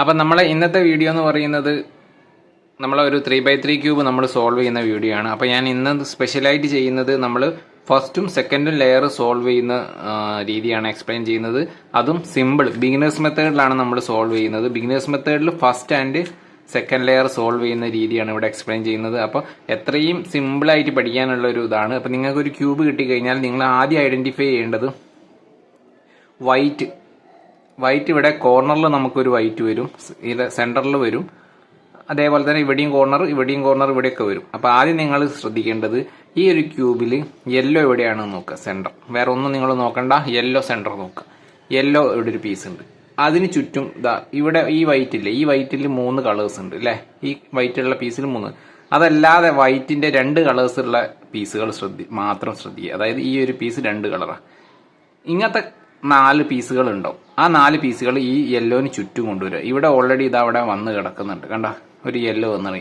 അപ്പം നമ്മളെ ഇന്നത്തെ വീഡിയോ എന്ന് പറയുന്നത് നമ്മളെ ഒരു ത്രീ ബൈ ത്രീ ക്യൂബ് നമ്മൾ സോൾവ് ചെയ്യുന്ന വീഡിയോ ആണ്. അപ്പോൾ ഞാൻ ഇന്ന് സ്പെഷ്യലായിട്ട് ചെയ്യുന്നത് നമ്മൾ ഫസ്റ്റും സെക്കൻഡും ലെയർ സോൾവ് ചെയ്യുന്ന രീതിയാണ് എക്സ്പ്ലെയിൻ ചെയ്യുന്നത്. അതും സിമ്പിൾ ബിഗിനേഴ്സ് മെത്തേഡിലാണ് നമ്മൾ സോൾവ് ചെയ്യുന്നത്. ബിഗിനേഴ്സ് മെത്തേഡിൽ first and second layer solve ചെയ്യുന്ന രീതിയാണ് ഇവിടെ എക്സ്പ്ലെയിൻ ചെയ്യുന്നത്. അപ്പോൾ എത്രയും സിമ്പിളായിട്ട് പഠിക്കാനുള്ള ഒരു ഇതാണ്. അപ്പോൾ നിങ്ങൾക്ക് ഒരു ക്യൂബ് കിട്ടിക്കഴിഞ്ഞാൽ നിങ്ങൾ ആദ്യം ഐഡന്റിഫൈ ചെയ്യേണ്ടത് വൈറ്റ് വൈറ്റ് ഇവിടെ കോർണറിൽ നമുക്കൊരു വൈറ്റ് വരും ഇത് സെന്ററിൽ വരും. അതേപോലെ തന്നെ ഇവിടെയും കോർണർ ഇവിടെയും കോർണർ ഇവിടെയൊക്കെ വരും. അപ്പോൾ ആദ്യം നിങ്ങൾ ശ്രദ്ധിക്കേണ്ടത് ഈ ഒരു ക്യൂബിൽ യെല്ലോ എവിടെയാണ് നോക്കുക സെന്റർ വേറെ ഒന്നും നിങ്ങൾ നോക്കണ്ട യെല്ലോ സെന്റർ നോക്കുക. യെല്ലോ ഇവിടെ ഒരു പീസ് ഉണ്ട്. അതിന് ചുറ്റും ഇതാ ഇവിടെ ഈ വൈറ്റിൽ ഈ വൈറ്റിൽ മൂന്ന് കളേഴ്സ് ഉണ്ട് അല്ലേ ഈ വൈറ്റുള്ള പീസിൽ മൂന്ന്. അതല്ലാതെ വൈറ്റിന്റെ രണ്ട് കളേഴ്സ് ഉള്ള പീസുകൾ ശ്രദ്ധി മാത്രം ശ്രദ്ധിക്കുക. അതായത് ഈ ഒരു പീസ് രണ്ട് കളറാണ് ഇങ്ങനത്തെ നാല് പീസുകൾ ഉണ്ടാവും. ആ നാല് പീസുകൾ ഈ യെല്ലോന് ചുറ്റും കൊണ്ടുവരിക. ഇവിടെ ഓൾറെഡി ഇത് അവിടെ വന്ന് കിടക്കുന്നുണ്ട്. കണ്ട? ഒരു യെല്ലോ വന്ന്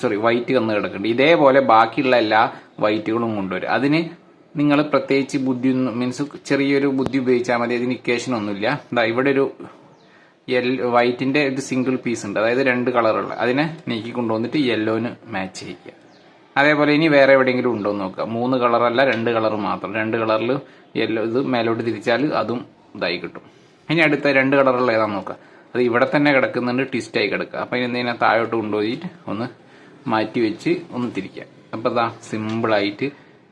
സോറി വൈറ്റ് വന്ന് കിടക്കുന്നുണ്ട്. ഇതേപോലെ ബാക്കിയുള്ള എല്ലാ വൈറ്റുകളും കൊണ്ടുവരിക. അതിന് നിങ്ങൾ പ്രത്യേകിച്ച് ബുദ്ധി മീൻസ് ചെറിയൊരു ബുദ്ധി ഉപയോഗിച്ചാൽ മതി. അതിന് ഇക്വേഷൻ ഒന്നുമില്ല. എന്താ ഇവിടെ ഒരു യെല്ലോ വൈറ്റിന്റെ ഒരു സിംഗിൾ പീസ് ഉണ്ട്. അതായത് രണ്ട് കളറുള്ള അതിനെ നീക്കി കൊണ്ടുവന്നിട്ട് യെല്ലോന് മാച്ച് ചെയ്യുക അതേപോലെ ഇനി വേറെ എവിടെയെങ്കിലും ഉണ്ടോ എന്ന് നോക്കുക. മൂന്ന് കളറല്ല രണ്ട് കളർ മാത്രം. രണ്ട് കളറിൽ യെല്ലോ ഇത് മേലോട്ട് തിരിച്ചാൽ അതും ഇതായി കിട്ടും. ഇനി അടുത്ത രണ്ട് കളറുള്ള ഏതാന്ന് നോക്കുക അത് ഇവിടെ തന്നെ കിടക്കുന്നുണ്ട് ട്വിസ്റ്റായി കിടക്കുക അപ്പം ഇനി എന്തെങ്കിലും താഴോട്ട് കൊണ്ടുപോയിട്ട് ഒന്ന് മാറ്റി വെച്ച് ഒന്ന് തിരിക്കുക അപ്പം ഇതാ സിമ്പിളായിട്ട്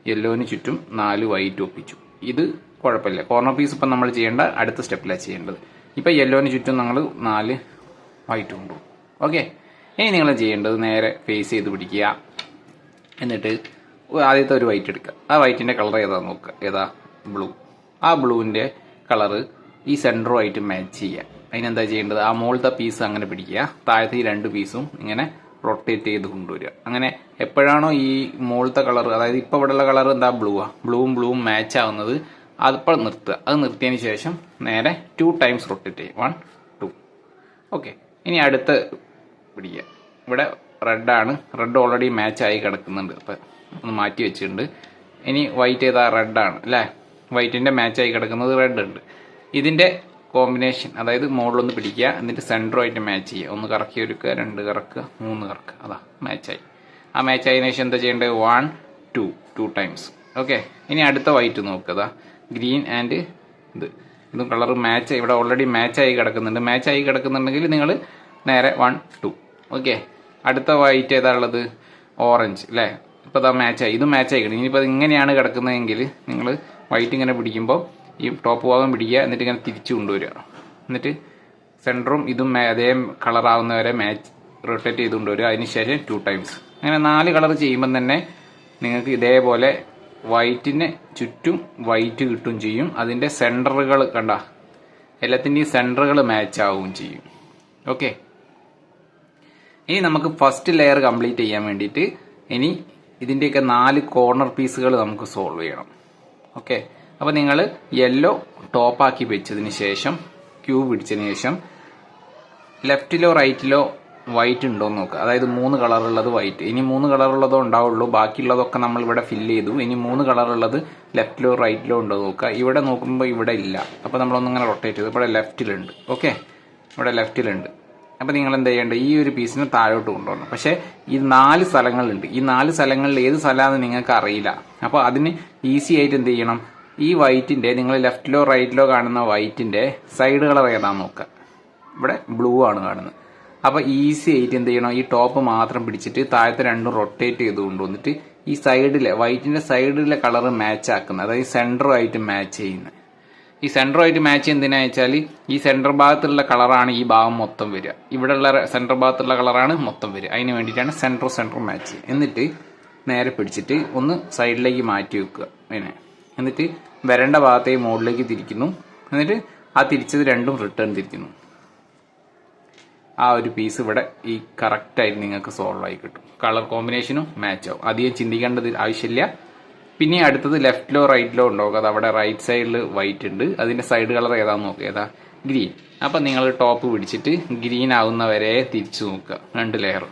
യെല്ലോന് ചുറ്റും നാല് വൈറ്റ് ഒപ്പിച്ചു. ഇത് കുഴപ്പമില്ല. കോർണർ പീസ് ഇപ്പം നമ്മൾ ചെയ്യേണ്ട അടുത്ത സ്റ്റെപ്പിലാണ് ചെയ്യേണ്ടത്. ഇപ്പം യെല്ലോന് ചുറ്റും നമ്മൾ നാല് വൈറ്റ് കൊണ്ടുപോകും. ഓക്കെ ഇനി നിങ്ങൾ ചെയ്യേണ്ടത് നേരെ ഫേസ് ചെയ്ത് പിടിക്കുക. എന്നിട്ട് ആദ്യത്തെ ഒരു വൈറ്റ് എടുക്കുക. ആ വൈറ്റിന്റെ കളർ ഏതാ നോക്കുക ഏതാ? ബ്ലൂ ആ ബ്ലൂവിന്റെ കളറ് ഈ സെന്ററുമായിട്ട് മാച്ച് ചെയ്യുക അതിനെന്താ ചെയ്യേണ്ടത്? ആ മുകളിലത്തെ പീസ് അങ്ങനെ പിടിക്കുക. താഴത്തെ ഈ രണ്ട് പീസും ഇങ്ങനെ റൊട്ടേറ്റ് ചെയ്ത് കൊണ്ടുവരിക. അങ്ങനെ എപ്പോഴാണോ ഈ മുകളിലത്തെ കളർ അതായത് ഇപ്പോൾ ഇവിടെയുള്ള കളർ എന്താ? ബ്ലൂ ആ. ബ്ലൂവും ബ്ലൂവും മാച്ച് ആവുന്നത് അതിപ്പോൾ നിർത്തുക. അത് നിർത്തിയതിന് ശേഷം നേരെ ടു ടൈംസ് റൊട്ടേറ്റ് ചെയ്യും. വൺ ടു ഓക്കെ ഇനി അടുത്ത പിടിക്കുക. ഇവിടെ റെഡാണ് റെഡ് ഓൾറെഡി മാച്ച് ആയി കിടക്കുന്നുണ്ട്. അപ്പം ഒന്ന് മാറ്റി വെച്ചിട്ടുണ്ട്. ഇനി വൈറ്റ് ചെയ്താ റെഡാണ് അല്ലേ? വൈറ്റിന്റെ മാച്ച് ആയി കിടക്കുന്നത് റെഡ് ഉണ്ട്. ഇതിന്റെ കോമ്പിനേഷൻ അതായത് മുകളിലൊന്ന് പിടിക്കുക എന്നിട്ട് സെന്ററുമായിട്ട് മാച്ച് ചെയ്യുക. ഒന്ന് കറക്കി ഒരുക്കുക രണ്ട് കറക്കുക മൂന്ന് കറക്കുക. അതാ മാച്ചായി ആ മാച്ച് ആയതിനു ശേഷം എന്താ ചെയ്യേണ്ടത്? One two two times okay ഇനി അടുത്ത വൈറ്റ് നോക്കുക അതാ ഗ്രീൻ ആൻഡ് ഇത്. ഇതും കളർ മാച്ച് ഇവിടെ ഓൾറെഡി മാച്ച് ആയി കിടക്കുന്നുണ്ട്. മാച്ച് ആയി കിടക്കുന്നുണ്ടെങ്കിൽ നിങ്ങൾ നേരെ വൺ ടു ഓക്കെ അടുത്ത വൈറ്റ് ഏതാ ഉള്ളത്? ഓറഞ്ച് അല്ലേ ഇപ്പോൾ അതാ മാച്ച് ആയി. ഇത് മാച്ച് ആയി കിടക്കും ഇനിയിപ്പോൾ ഇങ്ങനെയാണ് കിടക്കുന്നതെങ്കിൽ നിങ്ങൾ വൈറ്റ് ഇങ്ങനെ പിടിക്കുമ്പോൾ ഈ ടോപ്പ് ഭാഗം പിടിക്കുക എന്നിട്ട് ഇങ്ങനെ തിരിച്ചു കൊണ്ടുവരിക. എന്നിട്ട് സെന്ററും ഇതും അതേ കളറാകുന്നവരെ മാച്ച് റൊട്ടേറ്റ് ചെയ്ത് കൊണ്ടുവരിക. അതിന് ശേഷം ടു ടൈംസ് അങ്ങനെ നാല് കളർ ചെയ്യുമ്പം തന്നെ നിങ്ങൾക്ക് ഇതേപോലെ വൈറ്റിന് ചുറ്റും വൈറ്റ് കിട്ടും ചെയ്യും. അതിന്റെ സെന്ററുകൾ കണ്ട എല്ലാത്തിന്റെയും സെന്ററുകൾ മാച്ച് ആവുകയും ചെയ്യും. ഓക്കെ ഇനി നമുക്ക് ഫസ്റ്റ് ലെയർ കംപ്ലീറ്റ് ചെയ്യാൻ വേണ്ടിയിട്ട് ഇനി ഇതിന്റെയൊക്കെ നാല് കോർണർ പീസുകൾ നമുക്ക് സോൾവ് ചെയ്യണം. ഓക്കെ അപ്പോൾ നിങ്ങൾ യെല്ലോ ടോപ്പാക്കി വെച്ചതിന് ശേഷം ക്യൂബ് പിടിച്ചതിന് ശേഷം ലെഫ്റ്റിലോ റൈറ്റിലോ വൈറ്റ് ഉണ്ടോ എന്ന് നോക്കുക അതായത് മൂന്ന് കളറുള്ളത് വൈറ്റ് ഇനി മൂന്ന് കളറുള്ളതോ ഉണ്ടാവുള്ളൂ. ബാക്കിയുള്ളതൊക്കെ നമ്മൾ ഇവിടെ ഫില്ല് ചെയ്തു. ഇനി മൂന്ന് കളറുള്ളത് ലെഫ്റ്റിലോ റൈറ്റിലോ ഉണ്ടോ നോക്കുക. ഇവിടെ നോക്കുമ്പോൾ ഇവിടെ ഇല്ല. അപ്പോൾ നമ്മളൊന്നിങ്ങനെ റൊട്ടേറ്റ് ചെയ്തു. ഇവിടെ ലെഫ്റ്റിലുണ്ട് ഓക്കെ ഇവിടെ ലെഫ്റ്റിലുണ്ട് അപ്പോൾ നിങ്ങൾ എന്ത് ചെയ്യേണ്ടത്? ഈ ഒരു പീസിനെ താഴോട്ട് കൊണ്ടുപോകണം പക്ഷേ ഈ നാല് സ്ഥലങ്ങളുണ്ട്. ഈ നാല് സ്ഥലങ്ങളിൽ ഏത് സ്ഥലമാണെന്ന് നിങ്ങൾക്ക് അറിയില്ല. അപ്പോൾ അതിന് ഈസി ആയിട്ട് എന്ത് ചെയ്യണം? ഈ വൈറ്റിന്റെ നിങ്ങൾ ലെഫ്റ്റിലോ റൈറ്റിലോ കാണുന്ന വൈറ്റിന്റെ സൈഡ് കളർ ഏതാണെന്ന് നോക്കുക. ഇവിടെ ബ്ലൂ ആണ് കാണുന്നത്. അപ്പോൾ ഈസി ആയിട്ട് എന്ത് ചെയ്യണം? ഈ ടോപ്പ് മാത്രം പിടിച്ചിട്ട് താഴത്തെ രണ്ടും റൊട്ടേറ്റ് ചെയ്ത് കൊണ്ടുവന്നിട്ട് ഈ സൈഡിലെ വൈറ്റിന്റെ സൈഡിലെ കളർ മാച്ച് ആക്കുന്നത് അതായത് സെന്ററുമായിട്ട് മാച്ച് ചെയ്യുന്നത്. ഈ സെന്ററുമായിട്ട് മാച്ച് എന്തിനാ വെച്ചാൽ ഈ സെന്റർ ഭാഗത്തുള്ള കളറാണ് ഈ ഭാഗം മൊത്തം വരിക. ഉള്ള സെന്റർ ഭാഗത്തുള്ള കളറാണ് മൊത്തം വരിക. അതിന് വേണ്ടിയിട്ടാണ് സെന്റർ സെന്റർ മാച്ച് എന്നിട്ട് നേരെ പിടിച്ചിട്ട് ഒന്ന് സൈഡിലേക്ക് മാറ്റി വെക്കുക. അതിനെ. എന്നിട്ട് വരേണ്ട ഭാഗത്തെ മുകളിലേക്ക് തിരിക്കുന്നു. എന്നിട്ട് ആ തിരിച്ചത് രണ്ടും റിട്ടേൺ തിരിക്കുന്നു. ആ ഒരു പീസ് ഇവിടെ ഈ കറക്റ്റായിട്ട് നിങ്ങൾക്ക് സോൾവ് ആയി കിട്ടും. കളർ കോമ്പിനേഷനും മാച്ച് ആവും. അധികം ചിന്തിക്കേണ്ടത് ആവശ്യമില്ല. പിന്നെ അടുത്തത് ലെഫ്റ്റിലോ റൈറ്റിലോ ഉണ്ടാവും. അത് അവിടെ റൈറ്റ് സൈഡിൽ വൈറ്റ് ഉണ്ട്. അതിന്റെ സൈഡ് കളർ ഏതാന്ന് നോക്കുക ഏതാ? ഗ്രീൻ അപ്പം നിങ്ങൾ ടോപ്പ് പിടിച്ചിട്ട് ഗ്രീൻ ആവുന്നവരെ തിരിച്ചു നോക്കുക. രണ്ട് ലെയർ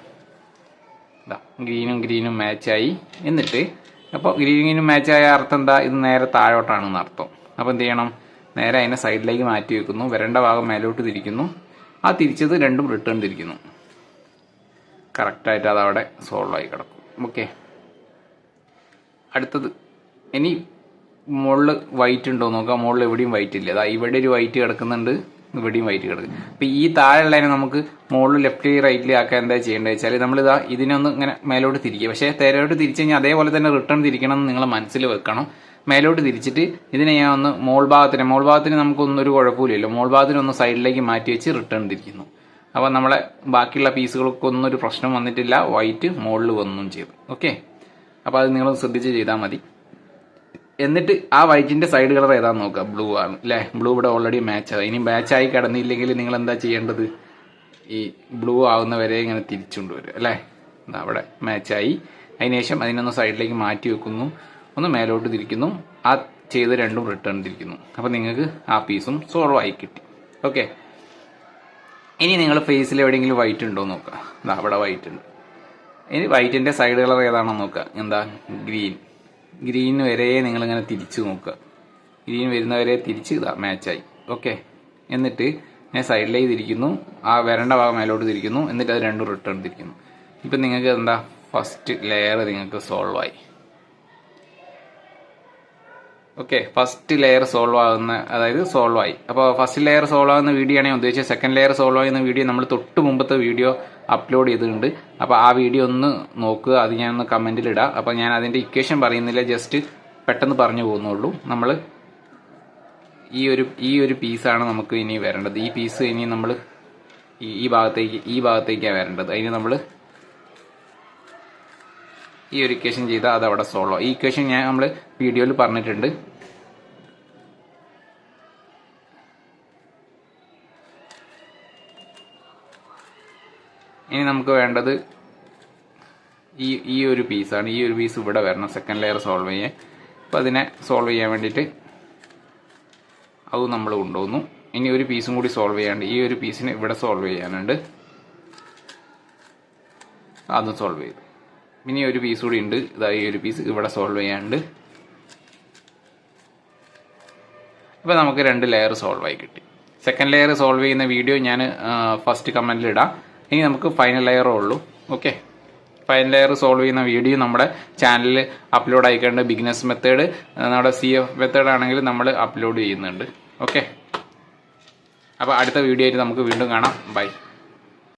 ഗ്രീനും ഗ്രീനും മാച്ചായി എന്നിട്ട് അപ്പോൾ ഗ്രീനും മാച്ചായ അർത്ഥം എന്താ? ഇത് നേരെ താഴോട്ടാണെന്ന് അർത്ഥം. അപ്പോൾ എന്ത് ചെയ്യണം? നേരെ അതിനെ സൈഡിലേക്ക് മാറ്റി വെക്കുന്നു. വരണ്ട ഭാഗം മേലോട്ട് തിരിക്കുന്നു. ആ തിരിച്ചത് രണ്ടും റിട്ടേൺ തിരിക്കുന്നു. കറക്റ്റായിട്ട് അവിടെ സോൾവ് ആയി കിടക്കും. ഓക്കെ അടുത്തത്. ഇനി മുകളിൽ വൈറ്റ് ഉണ്ടോ നോക്കാം. മുകളിൽ എവിടെയും വൈറ്റ് ഇല്ല. അതാ ഇവിടെ ഒരു വൈറ്റ് കിടക്കുന്നുണ്ട്. ഇവിടെയും വൈറ്റ് കിടക്കും. അപ്പൊ ഈ താഴെയുള്ളതിനെ നമുക്ക് മുകളിൽ ലെഫ്റ്റ് റൈറ്റിൽ ആക്കാൻ എന്താ ചെയ്യേണ്ടത് വെച്ചാൽ നമ്മൾ നമ്മളിതാ ഇതിനൊന്ന് ഇങ്ങനെ മേലോട്ട് തിരിക്കുക. പക്ഷേ തേരോട്ട് തിരിച്ചു കഴിഞ്ഞാൽ അതേപോലെ തന്നെ റിട്ടേൺ തിരിക്കണം എന്ന് നിങ്ങൾ മനസ്സിൽ വെക്കണം. മേലോട്ട് തിരിച്ചിട്ട് ഇതിനെ ഞാൻ ഒന്ന് മോൾ ഭാഗത്തിന് മോൾ ഭാഗത്തിന് നമുക്കൊന്നും ഒരു കുഴപ്പമില്ലല്ലോ. മോൾ ഭാഗത്തിന് ഒന്ന് സൈഡിലേക്ക് മാറ്റി വെച്ച് റിട്ടേൺ തിരിക്കുന്നു. അപ്പോൾ നമ്മളെ ബാക്കിയുള്ള പീസുകൾക്ക് ഒന്നും ഒരു പ്രശ്നം വന്നിട്ടില്ല. വൈറ്റ് മുകളിൽ വന്നും ചെയ്തു. ഓക്കെ അപ്പോൾ അത് നിങ്ങൾ ശ്രദ്ധിച്ച് ചെയ്താൽ മതി. എന്നിട്ട് ആ വൈറ്റിന്റെ സൈഡ് കളർ ഏതാന്ന് നോക്കുക ബ്ലൂ ആണ്. അല്ലേ ബ്ലൂ ഇവിടെ ഓൾറെഡി മാച്ച് ആയി. ഇനി മാച്ച് ആയി കിടന്നില്ലെങ്കിൽ നിങ്ങൾ എന്താ ചെയ്യേണ്ടത്? ഈ ബ്ലൂ ആവുന്ന വരെ ഇങ്ങനെ തിരിച്ചുകൊണ്ട് വരും അല്ലേ ദാ അവിടെ ആയി. അതിനുശേഷം അതിനൊന്ന് സൈഡിലേക്ക് മാറ്റി വെക്കുന്നു. ഒന്ന് മേലോട്ട് തിരിക്കുന്നു. ആ ചെയ്ത് രണ്ടും റിട്ടേൺ തിരിക്കുന്നു. അപ്പോൾ നിങ്ങൾക്ക് ആ പീസും സോൾവ് ആയി കിട്ടി. ഓക്കെ ഇനി നിങ്ങൾ ഫേസിൽ എവിടെയെങ്കിലും വൈറ്റ് ഉണ്ടോ നോക്കുക അവിടെ വൈറ്റ് ഉണ്ട്. ഇനി വൈറ്റിന്റെ സൈഡ് കളർ ഏതാണോ നോക്കുക എന്താ? ഗ്രീൻ ഗ്രീൻ വരെ നിങ്ങളിങ്ങനെ തിരിച്ചു നോക്കുക. ഗ്രീൻ വരുന്നവരെ തിരിച്ച് ഇതാ മാച്ചായി ഓക്കെ എന്നിട്ട് ഞാൻ സൈഡിലേക്ക് തിരിക്കുന്നു. ആ വരണ്ട ഭാഗം മേലോട്ട് തിരിക്കുന്നു. എന്നിട്ട് അത് രണ്ടും റിട്ടേൺ തിരിക്കുന്നു. ഇപ്പം നിങ്ങൾക്ക് എന്താ? ഫസ്റ്റ് ലെയർ നിങ്ങൾക്ക് സോൾവ് ആയി. ഓക്കെ ഫസ്റ്റ് ലെയർ സോൾവ് ആകുന്ന അതായത് സോൾവ് ആയി. അപ്പോൾ ഫസ്റ്റ് ലെയർ സോൾവ് ആകുന്ന വീഡിയോ ആണ് ഞാൻ ഉദ്ദേശിച്ചത് സെക്കൻഡ് ലെയർ സോൾവ് ആകുന്ന വീഡിയോ നമ്മൾ തൊട്ട് മുമ്പത്തെ വീഡിയോ അപ്ലോഡ് ചെയ്തിട്ടുണ്ട്. അപ്പോൾ ആ വീഡിയോ ഒന്ന് നോക്കുക അത് കമന്റിൽ ഇടാം. അപ്പോൾ ഞാൻ അതിന്റെ ഇക്വേഷൻ പറയുന്നില്ല ജസ്റ്റ് പെട്ടെന്ന് പറഞ്ഞു പോകുന്നുള്ളൂ. നമ്മൾ ഈ ഒരു ഈ ഒരു പീസാണ് നമുക്ക് ഇനി വരേണ്ടത്. ഈ പീസ് ഇനി നമ്മൾ ഈ ഭാഗത്തേക്ക് ഈ ഭാഗത്തേക്കാണ് വരേണ്ടത്. അതിന് നമ്മൾ ഈ ഒരു ഇക്വേഷൻ ചെയ്താൽ അത് അവിടെ സോൾവ് ഈ ഇക്വേഷൻ ഞാൻ നമ്മൾ വീഡിയോയിൽ പറഞ്ഞിട്ടുണ്ട്. ഇനി നമുക്ക് വേണ്ടത് ഈ ഈ ഒരു പീസാണ് ഈ ഒരു പീസ് ഇവിടെ വരണം സെക്കൻഡ് ലെയർ സോൾവ് ചെയ്യാൻ. അപ്പോൾ അതിനെ സോൾവ് ചെയ്യാൻ വേണ്ടിയിട്ട് അത് നമ്മൾ കൊണ്ടുവന്നു. ഇനി ഒരു പീസും കൂടി സോൾവ് ചെയ്യാണ്ട് ഈ ഒരു പീസിന് ഇവിടെ സോൾവ് ചെയ്യാനുണ്ട്. അതും സോൾവ് ചെയ്തു. ഇനി ഒരു പീസ് കൂടി ഉണ്ട്. ഇതാ ഈ ഒരു പീസ് ഇവിടെ സോൾവ് ചെയ്യാനുണ്ട് അപ്പോൾ നമുക്ക് രണ്ട് ലെയർ സോൾവ് ആയി കിട്ടി. സെക്കൻഡ് ലെയർ സോൾവ് ചെയ്യുന്ന വീഡിയോ ഞാൻ ഫസ്റ്റ് കമന്റിൽ ഇടാം. ഇനി നമുക്ക് ഫൈനൽ ലെയറേ ഉള്ളൂ. ഓക്കെ ഫൈനൽ ലെയർ സോൾവ് ചെയ്യുന്ന വീഡിയോ നമ്മുടെ ചാനലിൽ അപ്ലോഡ് ആയിക്കൊണ്ട് ബിഗ്നസ് മെത്തേഡ് നമ്മുടെ സി എഫ് മെത്തേഡ് ആണെങ്കിൽ നമ്മൾ അപ്ലോഡ് ചെയ്യുന്നുണ്ട്. ഓക്കെ അപ്പോൾ അടുത്ത വീഡിയോ ആയിട്ട് നമുക്ക് വീണ്ടും കാണാം. ബൈ